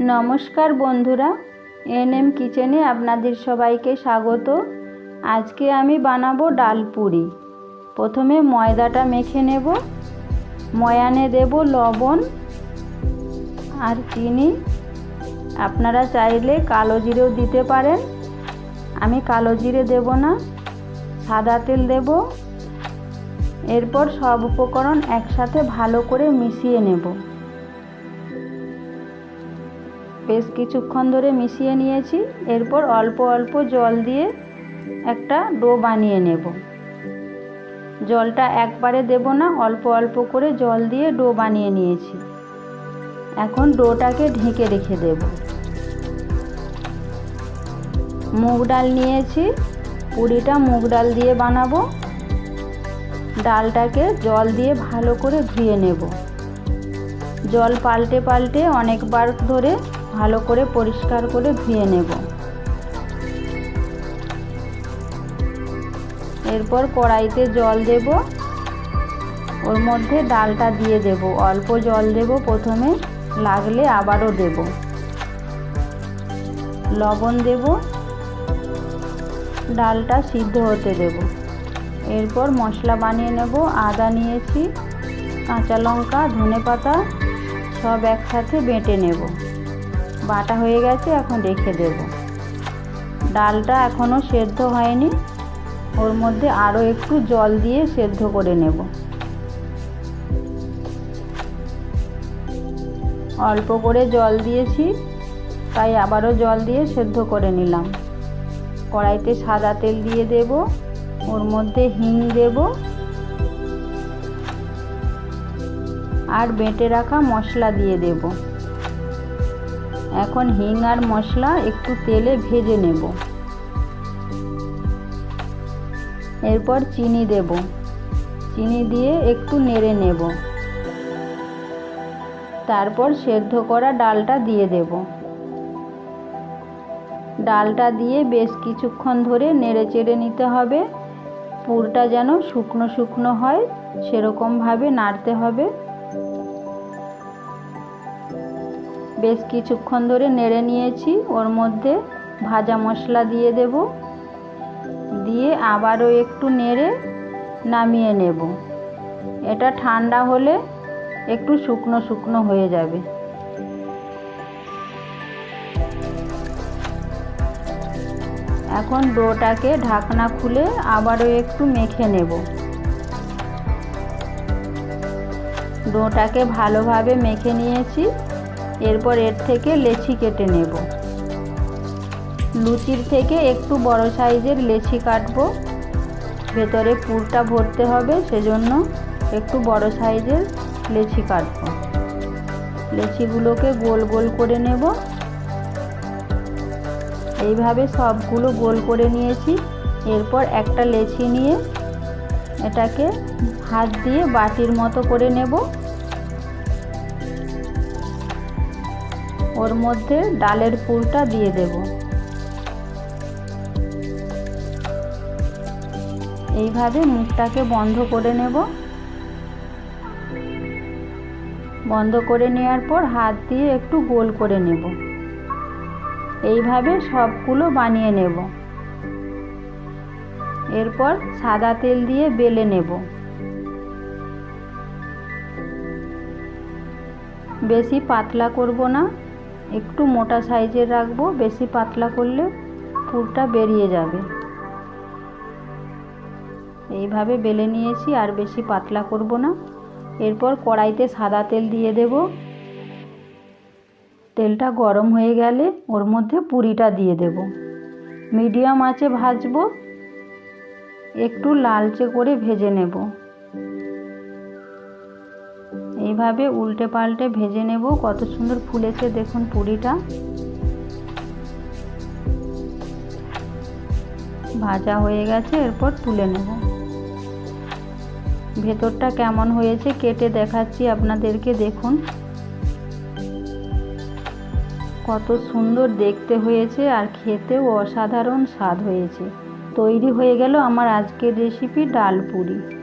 নমস্কার বন্ধুরা N M কিচেনে আপনাদের সবাইকে স্বাগত। আজকে আমি বানাবো ডাল পুরি। প্রথমে ময়দাটা মেখে নেব। ময়ানে দেব লবণ আর চিনি। আপনারা চাইলে কালো জিরেও দিতে পারেন। আমি কালো জিরে দেব না, সাদা তেল দেব। এরপর সব উপকরণ একসাথে ভালো করে মিশিয়ে নেব। বেশ কিছুক্ষণ ধরে মিশিয়ে নিয়েছি। এরপর অল্প অল্প জল দিয়ে একটা ডো বানিয়ে নেব। জলটা একবারে দেব না, অল্প অল্প করে জল দিয়ে ডো বানিয়ে নিয়েছি। এখন ডোটাকে ঢেকে রেখে দেব। মুগ ডাল নিয়েছি, পুরিটা মুগ ডাল দিয়ে বানাবো। ডালটাকে জল দিয়ে ভালো করে ধুয়ে নেব। জল পাল্টে পাল্টে অনেকবার ধরে ভালো করে পরিষ্কার করে ধুয়ে নেব। এরপর কড়াইতে জল দেব। ওর মধ্যে ডালটা দিয়ে দেব। অল্প জল দেব প্রথমে, লাগলে আবারও দেব। লবণ দেব। ডালটা সিদ্ধ হতে দেব। এরপর মশলা বানিয়ে নেব। আদা নিয়েছি, কাঁচা লঙ্কা ধনে পাতা সব একসাথে বেটে নেব। বাটা হয়ে গেছে, এখন রেখে দেব। ডালটা এখনও সেদ্ধ হয়নি। ওর মধ্যে আরও একটু জল দিয়ে সেদ্ধ করে নেব। অল্প করে জল দিয়েছি, তাই আবারও জল দিয়ে সেদ্ধ করে নিলাম। কড়াইতে সাদা তেল দিয়ে দেব, ওর মধ্যে হিং দেব, আর বেটে রাখা মশলা দিয়ে দেব। এখন হিং আর মশলা একটু তেলে ভেজে নেব। এরপর চিনি দেব। চিনি দিয়ে একটু নেড়ে নেব। তারপর সেদ্ধ করা ডালটা দিয়ে দেব। ডালটা দিয়ে বেশ কিছুক্ষণ ধরে নেড়ে চেড়ে নিতে হবে। পুরটা যেন শুকনো শুকনো হয়, সেরকমভাবে নাড়তে হবে। বেশ কিছুক্ষণ ধরে নেড়ে নিয়েছি। ওর মধ্যে ভাজা মশলা দিয়ে দেব। দিয়ে আবারও একটু নেড়ে নামিয়ে নেব। এটা ঠান্ডা হলে একটু শুকনো শুকনো হয়ে যাবে। এখন ডোটাকে ঢাকনা খুলে আবারও একটু মেখে নেব। ডোটাকে ভালোভাবে মেখে নিয়েছি। এরপর এর থেকে লেচি কেটে নেব। লুচির থেকে একটু বড় সাইজের লেচি কাটবো। ভেতরে পুরটা ভরতে হবে, সেজন্য একটু বড় সাইজের লেচি কাটবো। লেচিগুলোকে গোল গোল করে নেব। এইভাবে সবগুলো গোল করে নিয়েছি। এরপর একটা লেচি নিয়ে এটাকে হাত দিয়ে বাটির মতো করে নেব। ওর মধ্যে ডালের পুরটা দিয়ে দেব। এইভাবে মুখটাকে বন্ধ করে নেব। বন্ধ করে নেওয়ার পর হাত দিয়ে একটু গোল করে নেব। এইভাবে সবগুলো বানিয়ে নেব। এরপর সাদা তেল দিয়ে বেলে নেব। বেশি পাতলা করব না। একটু মোটা সাইজের রাখব, বেশি পাতলা করলে পুরটা বেরিয়ে যাবে। এইভাবে বেলে নিয়েছি, আর বেশি পাতলা করব না। এরপর কড়াইতে সাদা তেল দিয়ে দেব। তেলটা গরম হয়ে গেলে ওর মধ্যে পুরিটা দিয়ে দেব। মিডিয়াম আঁচে ভাজবো। একটু লালচে করে ভেজে নেব। এইভাবে উল্টে পাল্টে ভেজে নেব। কত সুন্দর ফুলেছে দেখুন পুরিটা। ভাজা হয়ে গেছে, এরপর তুলে নেব। ভেতরটা কেমন হয়েছে কেটে দেখাচ্ছি আপনাদেরকে, দেখুন। কত সুন্দর দেখতে হয়েছে আর খেতেও অসাধারণ স্বাদ হয়েছে। তৈরি হয়ে গেল আমার আজকের রেসিপি ডাল পুরি।